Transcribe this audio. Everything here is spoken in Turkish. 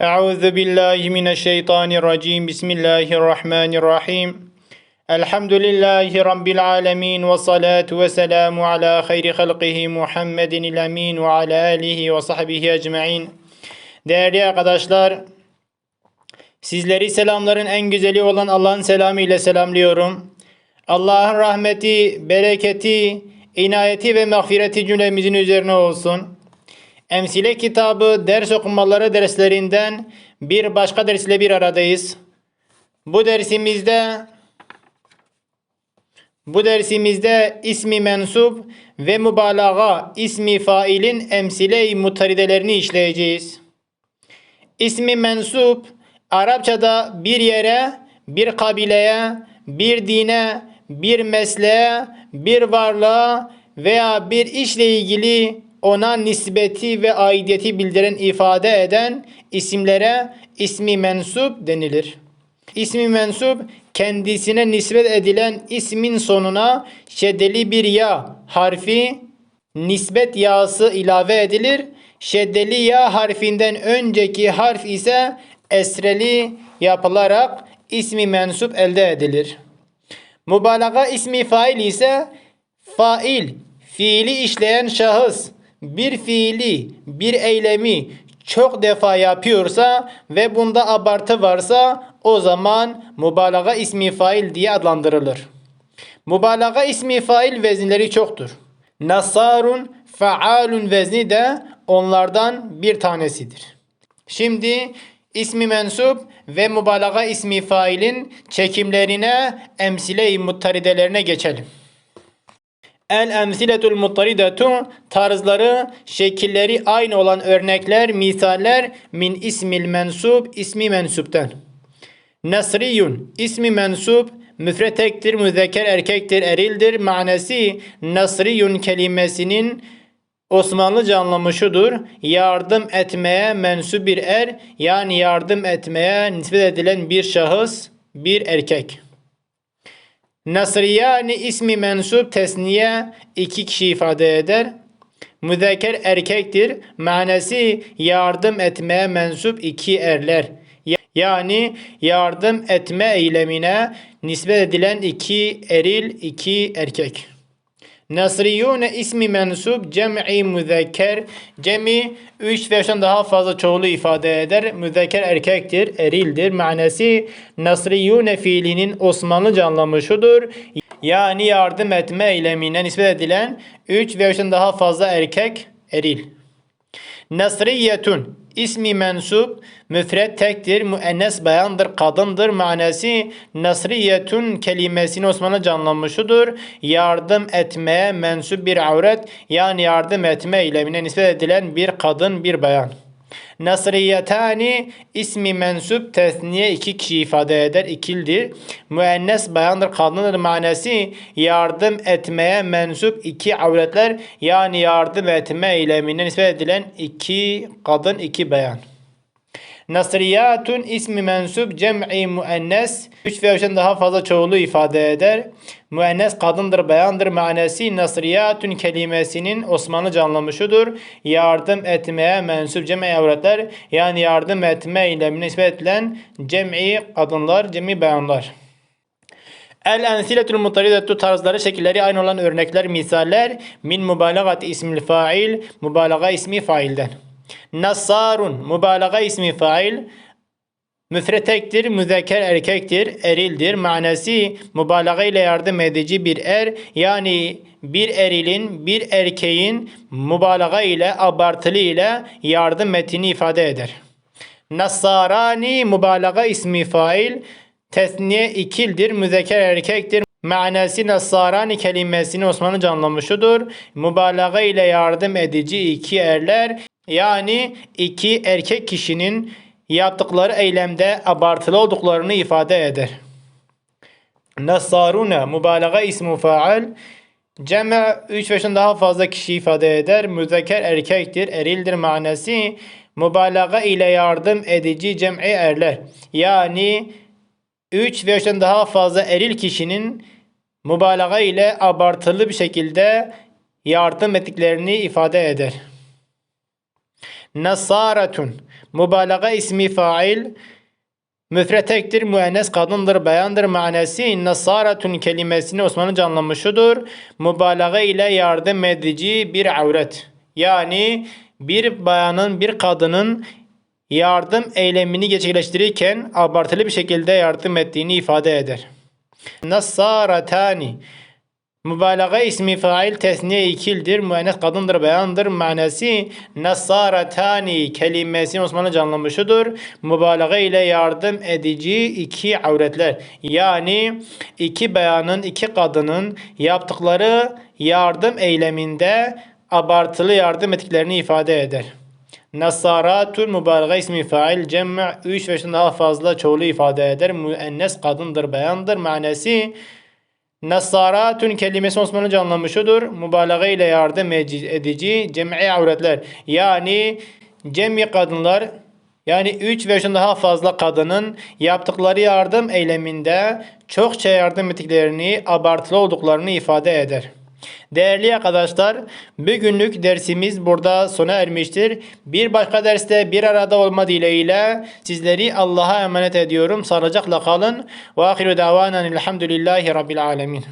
Euzu billahi mineşşeytanirracim. Bismillahirrahmanirrahim. Elhamdülillahi rabbil alamin ve salatu ve selamu ala hayri halqihi Muhammedin emin ve ala alihi ve sahbihi ecmaîn. Değerli arkadaşlar, sizleri selamların en güzeli olan Allah'ın selamı ile selamlıyorum. Allah'ın rahmeti, bereketi, inayeti ve mağfireti cümlemizin üzerine olsun. Emsile kitabı ders okumaları derslerinden bir başka dersle bir aradayız. Bu dersimizde bu dersimizde ismi mensup ve mübalağa ismi failin emsile-i mutaridelerini işleyeceğiz. İsmi mensup Arapçada bir yere, bir kabileye, bir dine, bir mesleğe, bir varlığa veya bir işle ilgili ona nispeti ve aidiyeti bildiren ifade eden isimlere ismi mensup denilir. İsmi mensup kendisine nispet edilen ismin sonuna şeddeli bir ya harfi nispet yağısı ilave edilir. Şeddeli ya harfinden önceki harf ise esreli yapılarak ismi mensup elde edilir. Mübalağa ismi fail ise fail, fiili işleyen şahıs bir fiili, bir eylemi çok defa yapıyorsa ve bunda abartı varsa o zaman mübalağa ismi fail diye adlandırılır. Mübalağa ismi fail vezinleri çoktur. Nasarun, faalun vezni de onlardan bir tanesidir. Şimdi ismi mensup ve mübalağa ismi failin çekimlerine, emsile-i muttaridelerine geçelim. El emsiletul muttaridetu tarzları, şekilleri aynı olan örnekler, misaller min ismil mensup ismi mensupten. Nasriyun ismi mensup müfretektir, müzekker erkektir, erildir. Manesi Nasriyun kelimesinin Osmanlıca anlamı şudur. Yardım etmeye mensup bir er yani yardım etmeye nispet edilen bir şahıs, bir erkek. Nasriyani ismi mensup tesniye iki kişi ifade eder. Müzekker erkektir. Manası yardım etmeye mensup iki erler. Yani yardım etme eylemine nispet edilen iki eril, iki erkek. Nasriyune ismi mensup cem'i müzekker. Cemi 3 ve daha fazla çoğulu ifade eder. Müzekker erkektir, erildir. Manası Nasriyune fiilinin Osmanlıca anlamı şudur. Yani yardım etme eylemine nispet edilen 3 ve daha fazla erkek, eril. Nasriyetun ismi mensup müfred tektir, müennes bayandır, kadındır. Manası nasriyetun kelimesini Osmanlı anlamışıdır. Yardım etmeye mensup bir avret yani yardım etme eylemine nispet edilen bir kadın, bir bayan. Nasriyetani ismi mensup tesniye iki kişi ifade eder. ikildir. Müennes bayandır kadındır manası yardım etmeye mensup iki avretler yani yardım etme eylemine nispet edilen iki kadın iki bayan. Nasriyatun ismi mensup cem'i müennes. Üç ve üçten daha fazla çoğulu ifade eder. Müennes kadındır, beyandır. Manesi nasriyatun kelimesinin Osmanlıca anlamışıdır. Yardım etmeye mensup cem'i avretler yani yardım etme eylemine nispet edilen cem'i kadınlar, cem'i beyanlar. El ensiletul mutaridetu tarzları şekilleri aynı olan örnekler, misaller min mübalagat ismil fail, mübalağa ismi failden. Nassarun mübalağa ismi fail müfretektir, müzekker erkektir, erildir. Manası mübalağa ile yardım edici bir er yani bir erilin, bir erkeğin mübalağa ile abartılı ile yardım ettiğini ifade eder. Nassarani mübalağa ismi fail tesniye ikildir, müzekker erkektir. Manası Nassarani kelimesini Osmanlıca anlamışıdır. Mübalağa ile yardım edici iki erler yani iki erkek kişinin yaptıkları eylemde abartılı olduklarını ifade eder. Nasaruna mübalağa ismi faal Cema 3 ve daha fazla kişi ifade eder. Müzekker erkektir, erildir manası. Mübalağa ile yardım edici cem'i erler. Yani 3 ve daha fazla eril kişinin mübalağa ile abartılı bir şekilde yardım ettiklerini ifade eder. Nasaratun. Mübalağa ismi fail. Müfret tektir, müennes kadındır, beyandır manası nasaratun kelimesini Osmanlıca anlamışıdır. Mübalağa ile yardım edici bir avret. Yani bir bayanın, bir kadının yardım eylemini gerçekleştirirken abartılı bir şekilde yardım ettiğini ifade eder. Nasaratani Mübalağa ismi fail tesniye ikildir. Müennes kadındır, beyandır. Manası nasaratani kelimesini Osmanlıca anlamışıdır. Mübalağa ile yardım edici iki avretler. Yani iki beyanın, iki kadının yaptıkları yardım eyleminde abartılı yardım ettiklerini ifade eder. Nasaratun mübalağa ismi fail cem' 3 ve daha fazla çoğulu ifade eder. Müennes kadındır, beyandır. Manası Nasaratun kelimesi Osmanlıca anlamışıdır. Mübalağa ile yardım edici cem'i avretler. Yani cem'i kadınlar yani 3 ve daha fazla kadının yaptıkları yardım eyleminde çokça yardım ettiklerini, abartılı olduklarını ifade eder. Değerli arkadaşlar, bugünlük dersimiz burada sona ermiştir. Bir başka derste bir arada olma dileğiyle sizleri Allah'a emanet ediyorum. Sağlıcakla kalın. Ve ahiru davanen elhamdülillahi rabbil alemin.